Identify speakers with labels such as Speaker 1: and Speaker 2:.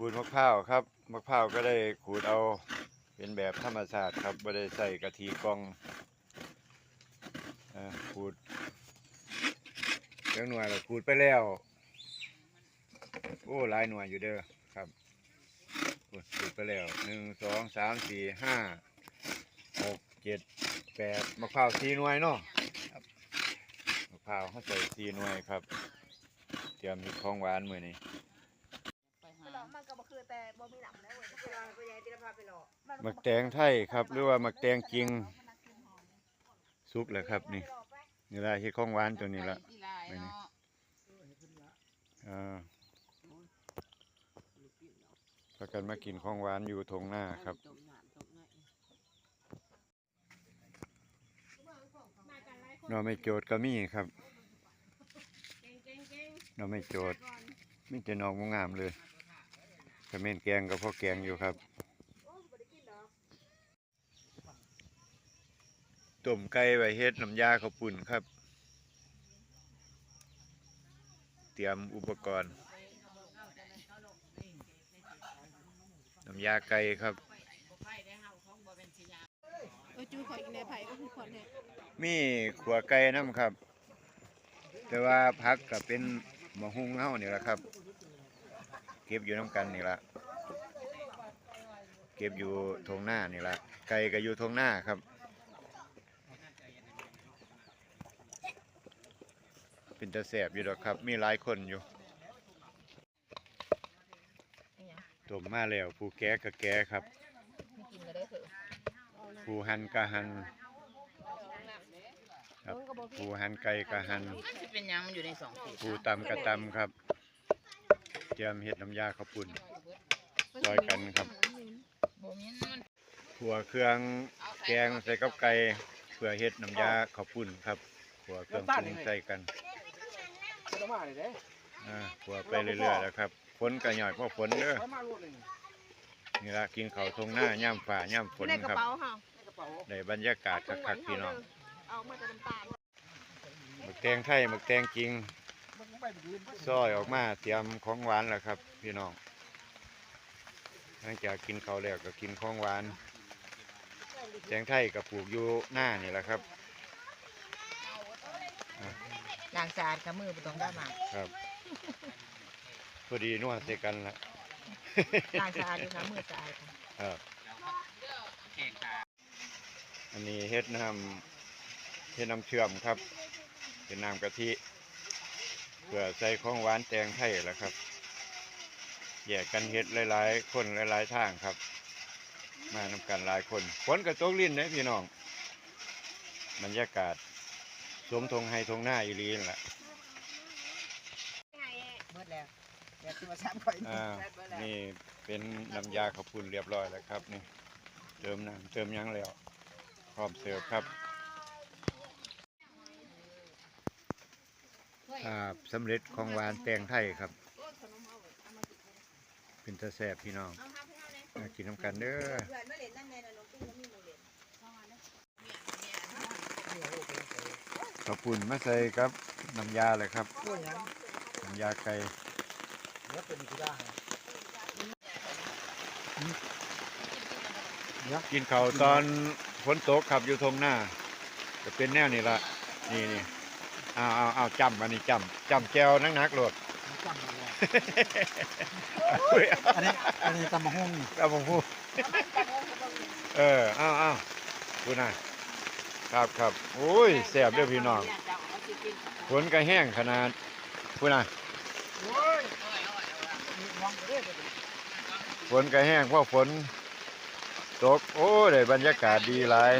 Speaker 1: ขูดมะพร้าวครับมะพร้าวก็ได้ขูดเอาเป็นแบบธรรมชาติครับไม่ได้ใส่กะทิกองอ่าขูดเลี้ยงหน่วยแล้วขูดไปแล้ว โอ้หลายหน่วยอยู่เด้อครับขูดขูดไปแล้วหนึ่งสองสามสี่ห้าหกเจ็ดแปดมะพร้าวสี่หน่วยเนาะครับมะพร้าวเขาใส่สี่หน่วยครับ เตรียมเฮ็ดของหวานมือนี้
Speaker 2: ไปห
Speaker 3: นก็บ่ คือแต่บ่มีหนำแล้วเว้ยเวลาไปยายที่พาไปหลอก
Speaker 1: หมักแตงไทยครับ หรือว่าหมักแตงจริงสุกแล้วครับ นี่นี่ละเฮ็ดของหวานตัวนี้ละ
Speaker 2: อีหลายเนาะ
Speaker 1: อ่าพากันมากินของหวานอยู่ทงหน้าครับ
Speaker 2: ตกน้ำตกไหน
Speaker 1: เราไม่โจทย์ก็มีครับเราไม่โจทย์มีแต่นอกงามๆเลย กระเม่นแกงกับพ่อแกงอยู่ครับต้มไก่ไว้เฮ็ดน้ำยาข้าวปุ่นครับ เตรียมอุปกรณ์น้ำยาไก่ครับมีขัวไก่น้ำครับ แต่ว่าพักกับเป็นมะฮุงเฮาเนี่ยแหละครับ เก็บอยู่น้ำกันนี่ละเก็บอยู่ทงหน้านี่ละไก่ก็อยู่ทงหน้าครับเป็นตะแสบอยู่ดอกครับ มีหลายคนอยู่ต้มมาแล้วผู้แก่ก็แก่ครับ
Speaker 2: ไม่กินก็ได้เถอะ
Speaker 1: ผู้หันก็หันครับผู้หันไก่ก็หัน
Speaker 2: มันสิเป็นหยังมันอยู่ในสองปี
Speaker 1: ผู้ตำกระตำครับ เตรียมเห็ดน้ำยาข้าวปุ้นซอยกันครับ
Speaker 2: บ่มีมัน
Speaker 1: ขัวเครื่องแกงใส่กับไก่เพื่อเห็ดน้ำยาข้าวปุ้นครับขัวเครื่องปรุงใส่กัน
Speaker 4: จะมาเลยเด้
Speaker 1: อ่าขัวไปเรื่อยๆแล้วครับฝนก็หย่อยเพราะฝนเด้อ
Speaker 4: ไปมาลูกนี่
Speaker 1: นี่ละกินข้าวทงหน้าย่ำฝ่าย่ำฝน
Speaker 3: ในก
Speaker 1: ค
Speaker 3: ระ
Speaker 1: รับ
Speaker 3: เป๋าเฮา
Speaker 4: ในกระเป๋า
Speaker 1: ในบรรยากาศคักๆพี่น้อง
Speaker 3: เอามาจากน้ำตาล
Speaker 1: หมึกแตงไทยหมึกแตงจริง
Speaker 4: มันไปยืน
Speaker 1: ซอยออกมาเตรียมของหวานแล้วครับ พี่น้องหลังจากกินข้าวแล้วก็กินของหวานแตงไทยกับปลูกอยู่หน้านี่แหละครับ
Speaker 2: ล้างสะอาดกับมือบ่ต้องได้มา
Speaker 1: ครับ พอดีนวดใส่กันละ
Speaker 2: ล้างสะอาดด้วยค่ะมือสะอาดค่ะ
Speaker 1: ครับอันนี้เฮ็ดน้ำเฮ็ดน้ำเชื่อมครับ เป็นน้ำกะทิ เพื่อใส่ของหวานแตงไทยแหละครับแยกกันเฮ็ดหลายๆ คนหลายๆทางครับ มานำกันหลายคนฝนกระตกลิ้นนะพี่น้องบรรยากาศสมทงไฮทงหน้าอีหลีนั่นแหละ
Speaker 2: เบิดแล้วเดี๋ยวสิมาซ้ำข่อย
Speaker 1: อ่านี่เป็นน้ำยาข้าวปุ้นเรียบร้อยแล้วครับนี่ เติมน้ำเติมหยังแล้วพร้อมเสิร์ฟครับ ครับสำเร็จของหวานแตงไทยครับ เป็นตะแสบพี่น้องมากินน้ำกันเด้อ
Speaker 3: เพื่อนมาเล่นนั่นแน่น่ะน้องตุ้งบ่มีหมู่เล่น
Speaker 1: ข้าวปุ้นมาใส่ครับน้ำยาเลยครับ
Speaker 4: ตัวยัง
Speaker 1: น้ำยาไก่
Speaker 4: เนื้อเป็นกีฬา
Speaker 1: กินข้าวตอนฝนตกขับอยู่ทงหน้าจะเป็นแนวนี้ละนี่นี่ เอาเอาเอาจำอันนี้จำจำแจวนักนักๆโหลด
Speaker 4: จำเลย
Speaker 1: เฮ้ย
Speaker 4: อันนี้อันนี้ตำมะฮุ่ง
Speaker 1: เอาผมพูดเออเอาเอาพูดนะครับครับโอ้ยแสบเด้อพี่น้องฝนก็แห้งขนาดพูดนะ
Speaker 4: โอ้ยมองเด้อ
Speaker 1: ฝนก็แห้งเพราะฝนตก โอ้ยได้บรรยากาศดีหลาย